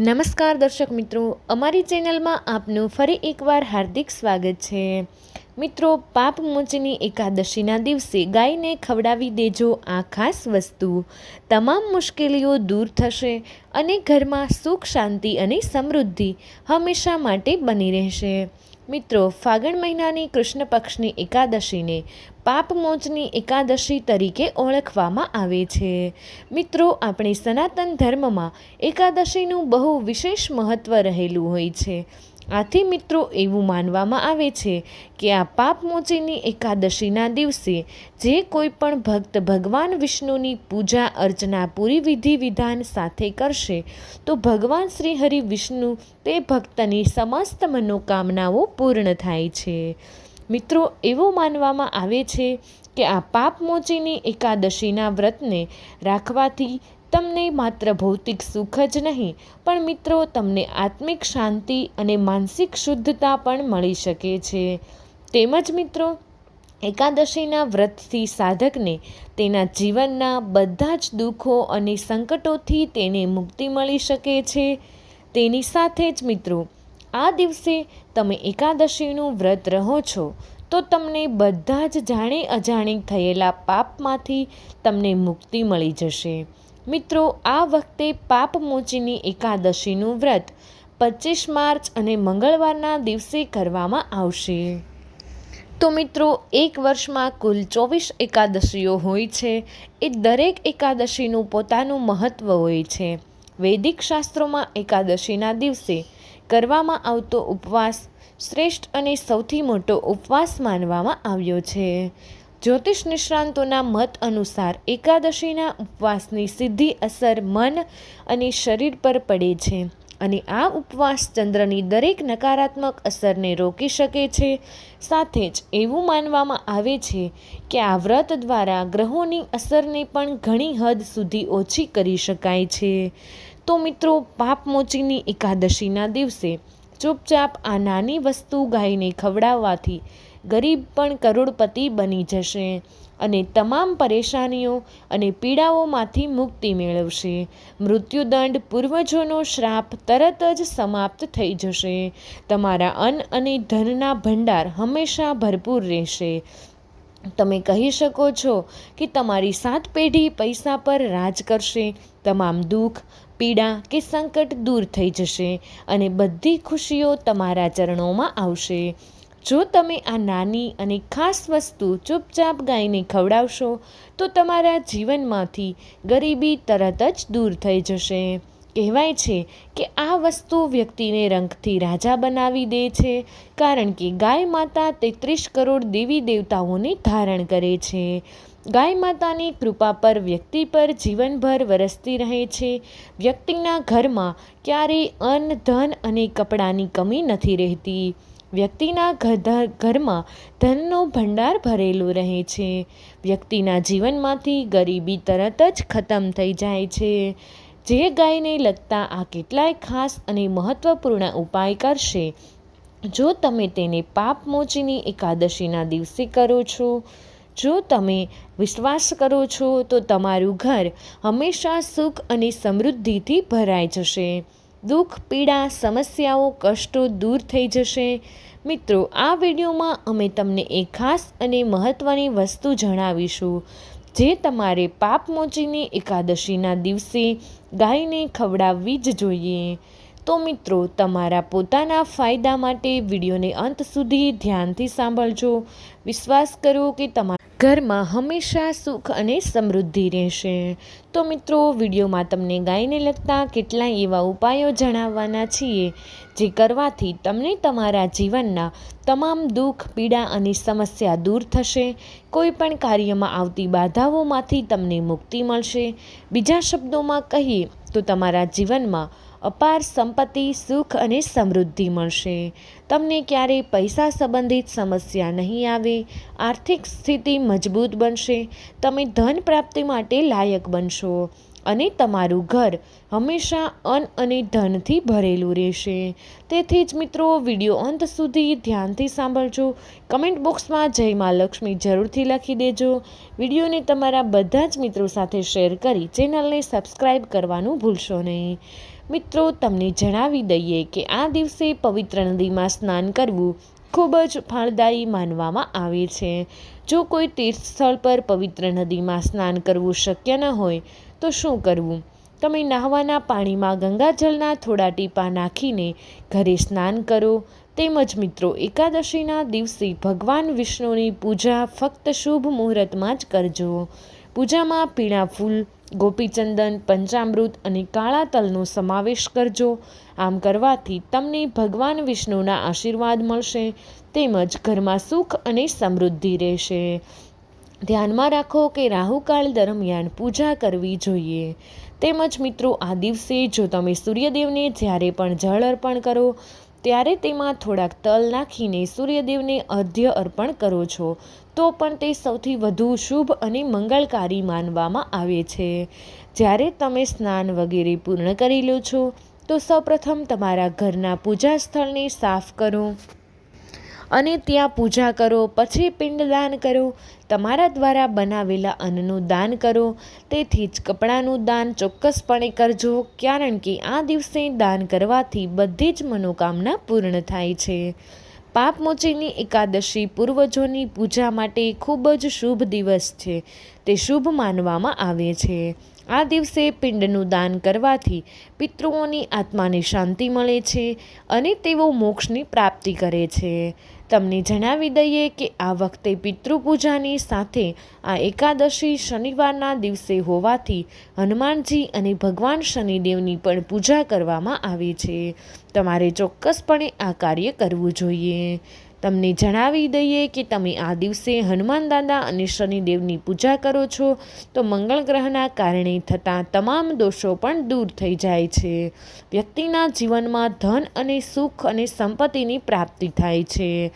નમસ્કાર દર્શક મિત્રો, અમારી ચેનલમાં આપનું ફરી એકવાર હાર્દિક સ્વાગત છે. મિત્રો, પાપ મોચની એકાદશીના દિવસે ગાયને ખવડાવી દેજો આ ખાસ વસ્તુ. તમામ મુશ્કેલીઓ દૂર થશે અને ઘરમાં સુખ, શાંતિ અને સમૃદ્ધિ હંમેશા માટે બની રહેશે. મિત્રો, ફાગણ મહિનાની કૃષ્ણ પક્ષની એકાદશીને પાપ મોચની એકાદશી તરીકે ઓળખવામાં આવે છે. મિત્રો, આપણે સનાતન ધર્મમાં એકાદશીનું બહુ વિશેષ મહત્ત્વ રહેલું હોય છે. આથી મિત્રો એવું માનવામાં આવે છે કે આ પાપમોચીની એકાદશીના દિવસે જે કોઈ પણ ભક્ત ભગવાન વિષ્ણુની પૂજા, અર્ચના, પૂરી વિધિ, વિધાન સાથે કરશે, તો ભગવાન શ્રી હરિ વિષ્ણુ તે ભક્તની સમસ્ત મનોકામનાઓ પૂર્ણ થાય છે. મિત્રો, એવું માનવામાં આવે છે કે આ પાપમોચીની એકાદશીના વ્રતને રાખવાથી તમને માત્ર ભૌતિક સુખ જ નહીં, પણ મિત્રો તમને આત્મિક શાંતિ અને માનસિક શુદ્ધતા પણ મળી શકે છે. તેમજ મિત્રો, એકાદશીના વ્રતથી સાધકને તેના જીવનના બધા જ દુઃખો અને સંકટોથી તેને મુક્તિ મળી શકે છે. તેની સાથે જ મિત્રો, આ દિવસે તમે એકાદશીનું વ્રત રહો છો, તો તમને બધા જ જાણે અજાણી થયેલા પાપમાંથી તમને મુક્તિ મળી જશે. મિત્રો, આ વખતે પાપમોચીની એકાદશીનું વ્રત પચીસ માર્ચ અને મંગળવારના દિવસે કરવામાં આવશે. તો મિત્રો, એક વર્ષમાં કુલ ચોવીસ એકાદશીઓ હોય છે. એ દરેક એકાદશીનું પોતાનું મહત્ત્વ હોય છે. વૈદિક શાસ્ત્રોમાં એકાદશીના દિવસે કરવામાં આવતો ઉપવાસ શ્રેષ્ઠ અને સૌથી મોટો ઉપવાસ માનવામાં આવ્યો છે. જ્યોતિષ નિષ્ણાંતોના મત અનુસાર એકાદશીના ઉપવાસની સીધી અસર મન અને શરીર પર પડે છે અને આ ઉપવાસ ચંદ્રની દરેક નકારાત્મક અસરને રોકી શકે છે. સાથે જ એવું માનવામાં આવે છે કે આ વ્રત દ્વારા ગ્રહોની અસરને પણ ઘણી હદ સુધી ઓછી કરી શકાય છે. તો મિત્રો પાપમોચીની એકાદશીના દિવસે ચૂપચાપ આ નાની વસ્તુ ગાયને ખવડાવવાથી ગરીબ પણ કરોડપતિ બની જશે અને તમામ પરેશાનીઓ અને પીડાઓમાંથી મુક્તિ મેળવશે. મૃત્યુદંડ પૂર્વજોનો શ્રાપ તરત જ સમાપ્ત થઈ જશે. તમારા અન્ન અને ધનના ભંડાર હંમેશા ભરપૂર રહેશે. તમે કહી શકો છો કે તમારી સાત પેઢી પૈસા પર રાજ કરશે. તમામ દુઃખ, પીડા કે સંકટ દૂર થઈ જશે અને બધી ખુશીઓ તમારા ચરણોમાં આવશે. જો તમે આ નાની અને ખાસ વસ્તુ ચૂપચાપ ગાયને ખવડાવશો, તો તમારા જીવનમાંથી ગરીબી તરત જ દૂર થઈ જશે. કહેવાય છે કે આ વસ્તુ વ્યક્તિને રંગથી રાજા બનાવી દે છે, કારણ કે ગાય માતા તેત્રીસ કરોડ દેવી દેવતાઓને ધારણ કરે છે. ગાય માતાની કૃપા પર વ્યક્તિ પર જીવનભર વરસતી રહે છે. વ્યક્તિના ઘરમાં ક્યારેય અન્ન, ધન અને કપડાની કમી નથી રહેતી. વ્યક્તિના ઘરમાં ધનનો ભંડાર ભરેલો રહે છે. વ્યક્તિના જીવનમાંથી ગરીબી તરત જ ખતમ થઈ જાય છે. જે ગાયને લગતા આ કેટલાય ખાસ અને મહત્ત્વપૂર્ણ ઉપાય કરશે, જો તમે તેને પાપમોચીની એકાદશીના દિવસે કરો છો, જો તમે વિશ્વાસ કરો છો, તો તમારું ઘર હંમેશા સુખ અને સમૃદ્ધિથી ભરાઈ જશે. દુઃખ, પીડા, સમસ્યાઓ, કષ્ટો દૂર થઈ જશે. મિત્રો, આ વિડીયોમાં અમે તમને એક ખાસ અને મહત્ત્વની વસ્તુ જણાવીશું, જે તમારે પાપમોચીની એકાદશીના દિવસે ગાયને ખવડાવવી જ જોઈએ. તો મિત્રો, તમારા પોતાના ફાયદા માટે વિડીયોને અંત સુધી ધ્યાનથી સાંભળજો. વિશ્વાસ કરો કે તમારા ઘરમાં હંમેશા સુખ અને સમૃદ્ધિ રહેશે. તો મિત્રો, વિડીયોમાં તમને ગાયને લગતા કેટલાય એવા ઉપાયો જણાવવાના છીએ, જે કરવાથી તમને તમારા જીવનના તમામ દુઃખ, પીડા અને સમસ્યા દૂર થશે. કોઈ પણ કાર્યમાં આવતી બાધાઓમાંથી તમને મુક્તિ મળશે. બીજા શબ્દોમાં કહીએ તો તમારા જીવનમાં અપાર સંપત્તિ, સુખ અને સમૃદ્ધિ મળશે. તમને ક્યારેય પૈસા સંબંધિત સમસ્યા નહીં આવે. આર્થિક સ્થિતિ મજબૂત બનશે. તમે ધન પ્રાપ્તિ માટે લાયક બનશો. અને તમારું ઘર હંમેશા અન્ન અને ધનથી ભરેલું રહેશે. તેથી જ મિત્રો, વીડિયો અંત સુધી ધ્યાનથી સાંભળજો. કમેન્ટ બોક્સમાં જય મા લક્ષ્મી જરૂરથી લખી દેજો. વિડીયોને તમારા બધા જ મિત્રો સાથે શેર કરી ચેનલને સબસ્ક્રાઈબ કરવાનું ભૂલશો નહીં. મિત્રો, તમને જણાવી દઈએ કે આ દિવસે પવિત્ર નદીમાં સ્નાન કરવું ખૂબ જ ફળદાયી માનવામાં આવે છે. જો કોઈ તીર્થ સ્થળ પર પવિત્ર નદીમાં સ્નાન કરવું શક્ય ન હોય તો શું કરવું? તમે નહાવાના પાણીમાં ગંગાજળના થોડા ટીપા નાખીને ઘરે સ્નાન કરો. તેમજ મિત્રો, એકાદશીના દિવસે ભગવાન વિષ્ણુની પૂજા ફક્ત શુભ મુહૂર્તમાં જ કરજો. પૂજામાં પીળા ફૂલ, ગોપીચંદન, પંચામૃત અને કાળા તલનો સમાવેશ કરજો. આમ કરવાથી તમને ભગવાન વિષ્ણુના આશીર્વાદ મળશે. તેમજ ઘરમાં સુખ અને સમૃદ્ધિ રહેશે. ધ્યાનમાં રાખો કે રાહુકાળ દરમિયાન પૂજા કરવી જોઈએ. તેમજ મિત્રો, આ દિવસે જો તમે સૂર્યદેવને જ્યારે પણ જળ અર્પણ કરો, ત્યારે તેમાં થોડાક તલ નાખીને સૂર્યદેવને અર્ધ્ય અર્પણ કરો છો, તો પણ તે સૌથી વધુ શુભ અને મંગળકારી માનવામાં આવે છે. જ્યારે તમે સ્નાન વગેરે પૂર્ણ કરી લો છો, તો સૌપ્રથમ તમારા ઘરના પૂજા સ્થળને સાફ કરો. અને ત્યાં પૂજા કરો, પછી પિંડદાન કરો. તમારા દ્વારા બનાવેલા અન્નનું દાન કરો. તેથી જ કપડાનું દાન ચોક્કસપણે કરજો, કારણ કે આ દિવસે દાન કરવાથી બધી જ મનોકામના પૂર્ણ થાય છે. પાપમોચીની એકાદશી પૂર્વજોની પૂજા માટે ખૂબ જ શુભ દિવસ છે. તે શુભ માનવામાં આવે છે. આ દિવસે પિંડનું દાન કરવાથી પિતૃઓની આત્માને શાંતિ મળે છે અને તેઓ મોક્ષની પ્રાપ્તિ કરે છે. તમને જણાવી દઈએ કે આ વખતે પિતૃપૂજાની સાથે આ એકાદશી શનિવારના દિવસે હોવાથી હનુમાનજી અને ભગવાન શનિદેવની પણ પૂજા કરવામાં આવે છે. તમારે ચોક્કસપણે આ કાર્ય કરવું જોઈએ. તમને જણાવી દઈએ કે તમે આ દિવસે હનુમાન દાદા અને શનિદેવની પૂજા કરો છો, તો મંગળ ગ્રહના કારણે થતા તમામ દોષો પણ દૂર થઈ જાય છે. વ્યક્તિના જીવનમાં ધન અને સુખ અને સંપત્તિની પ્રાપ્તિ થાય છે.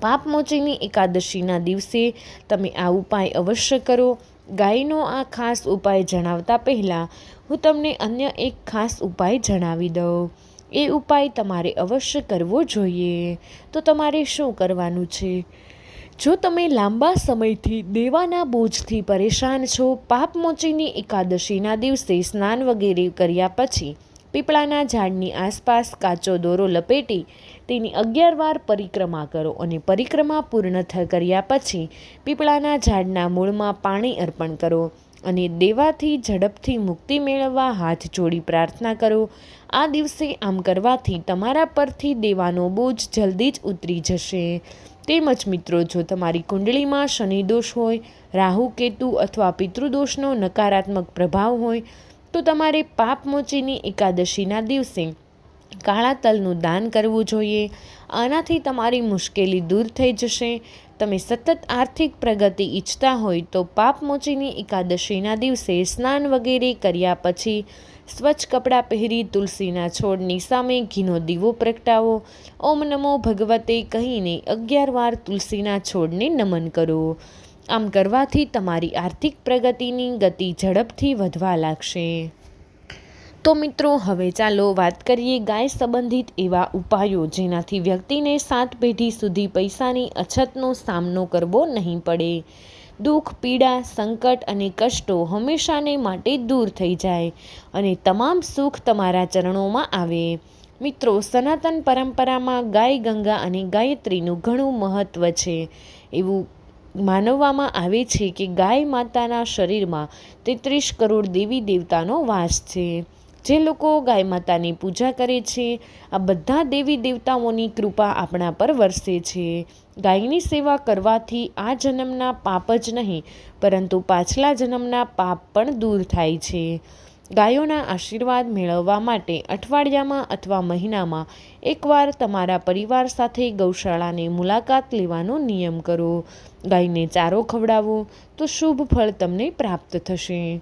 પાપમોચીની એકાદશીના દિવસે તમે આ ઉપાય અવશ્ય કરો. ગાયનો આ ખાસ ઉપાય જણાવતા પહેલાં હું તમને અન્ય એક ખાસ ઉપાય જણાવી દઉં. એ ઉપાય તમારે અવશ્ય કરવો જોઈએ. તો તમારે શું કરવાનું છે? જો તમે લાંબા સમયથી દેવાના બોજથી પરેશાન છો પાપમોચીની એકાદશીના દિવસે સ્નાન વગેરે કર્યા પછી પીપળાના ઝાડની આસપાસ કાચો દોરો લપેટી તેની અગિયાર વાર પરિક્રમા કરો અને પરિક્રમા પૂર્ણ કર્યા પછી પીપળાના ઝાડના મૂળમાં પાણી અર્પણ કરો. અને દેવાથી ઝડપથી મુક્તિ મેળવવા હાથ જોડી પ્રાર્થના કરો. આ દિવસે આમ કરવાથી તમારા પરથી દેવાનો બોજ જલ્દી જ ઉતરી જશે. તેમજ મિત્રો, જો તમારી કુંડળીમાં શનિ દોષ હોય, રાહુ, કેતુ અથવા પિતૃદોષનો નકારાત્મક પ્રભાવ હોય, તો તમારે પાપમોચીની એકાદશીના દિવસે કાળા તલનું દાન કરવું જોઈએ. આનાથી તમારી મુશ્કેલી દૂર થઈ જશે. તમે સતત આર્થિક પ્રગતિ ઈચ્છતા હોય તો પાપમોચીની એકાદશીના દિવસે સ્નાન વગેરે કર્યા પછી સ્વચ્છ કપડાં પહેરી તુલસીના છોડની સામે ઘીનો દીવો પ્રગટાવો. ઓમ નમો ભગવતે કહીને અગિયાર વાર તુલસીના છોડને નમન કરો. આમ કરવાથી તમારી આર્થિક પ્રગતિની ગતિ ઝડપથી વધવા લાગશે. તો મિત્રો, હવે ચાલો વાત કરીએ ગાય સંબંધિત એવા ઉપાયો જેનાથી વ્યક્તિને સાત પેઢી સુધી પૈસાની અછતનો સામનો કરવો નહીં પડે. દુઃખ, પીડા, સંકટ અને કષ્ટો હંમેશાને માટે દૂર થઈ જાય અને તમામ સુખ તમારા ચરણોમાં આવે. મિત્રો, સનાતન પરંપરામાં ગાય ગંગા અને ગાયત્રીનું ઘણું મહત્ત્વ છે. એવું માનવામાં આવે છે કે ગાય માતાના શરીરમાં તેત્રીસ કરોડ દેવી દેવતાનો વાસ છે. જે લોકો ગાય માતાની પૂજા કરે છે, આ બધા દેવી દેવતાઓની કૃપા આપણા પર વરસે છે. ગાયની સેવા કરવાથી આ જન્મના પાપ જ નહીં, પરંતુ પાછલા જન્મના પાપ પણ દૂર થાય છે. ગાયોના આશીર્વાદ મેળવવા માટે અઠવાડિયામાં અથવા મહિનામાં એકવાર તમારા પરિવાર સાથે ગૌશાળાની મુલાકાત લેવાનો નિયમ કરો. ગાયને ચારો ખવડાવો, તો શુભ ફળ તમને પ્રાપ્ત થશે.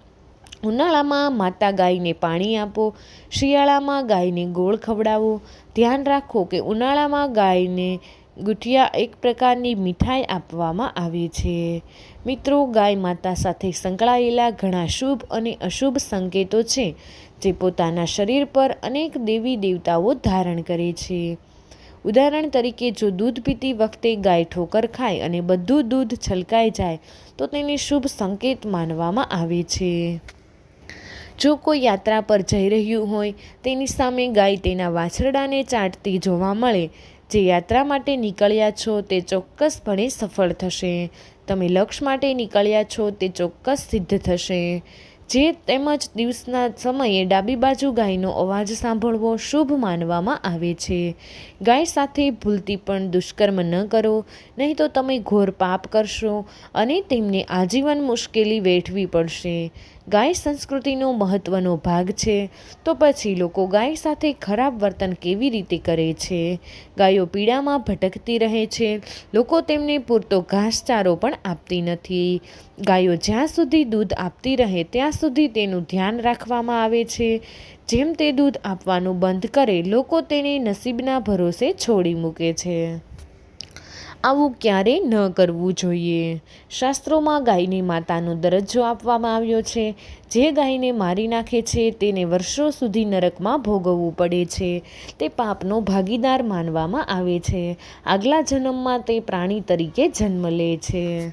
ઉનાળામાં માતા ગાયને પાણી આપો, શિયાળામાં ગાયને ગોળ ખવડાવો. ધ્યાન રાખો કે ઉનાળામાં ગાયને ગુઠિયા એક પ્રકારની મીઠાઈ આપવામાં આવે છે. મિત્રો, ગાય માતા સાથે સંકળાયેલા ઘણા શુભ અને અશુભ સંકેતો છે, જે પોતાના શરીર પર અનેક દેવી દેવતાઓ ધારણ કરે છે. ઉદાહરણ તરીકે, જો દૂધ પીતી વખતે ગાય ઠોકર ખાય અને બધું દૂધ છલકાઈ જાય, તો તેને શુભ સંકેત માનવામાં આવે છે. જો કોઈ યાત્રા પર જઈ રહ્યું હોય, તેની સામે ગાય તેના વાછરડાને ચાટતી જોવા મળે. જે યાત્રા માટે નીકળ્યા છો તે ચોક્કસપણે સફળ થશે. તમે લક્ષ્ય માટે નીકળ્યા છો તે ચોક્કસ સિદ્ધ થશે. જે તેમજ દિવસના સમયે ડાબી બાજુ ગાયનો અવાજ સાંભળવો શુભ માનવામાં આવે છે. ગાય સાથે ભૂલથી પણ દુષ્કર્મ ન કરો, નહીં તો તમે ઘોર પાપ કરશો અને તેમને આજીવન મુશ્કેલી વેઠવી પડશે. ગાય સંસ્કૃતિનો મહત્ત્વનો ભાગ છે, તો પછી લોકો ગાય સાથે ખરાબ વર્તન કેવી રીતે કરે છે? ગાયો પીડામાં ભટકતી રહે છે, લોકો તેમને પૂરતો ઘાસચારો પણ આપતી નથી. ગાયો જ્યાં સુધી દૂધ આપતી રહે ત્યાં સુધી તેનું ધ્યાન રાખવામાં આવે છે. જેમ તે દૂધ આપવાનું બંધ કરે, લોકો તેને નસીબના ભરોસે છોડી મૂકે છે. આવું ક્યારેય ન કરવું જોઈએ? શાસ્ત્રોમાં ગાયની માતાનો દરજ્જો આપવામાં આવ્યો છે. જે ગાયને મારી નાખે છે, તેને વર્ષો સુધી નરકમાં ભોગવવું પડે છે. તે પાપનો ભાગીદાર માનવામાં આવે છે. આગલા જન્મમાં તે પ્રાણી તરીકે જન્મ લે છે.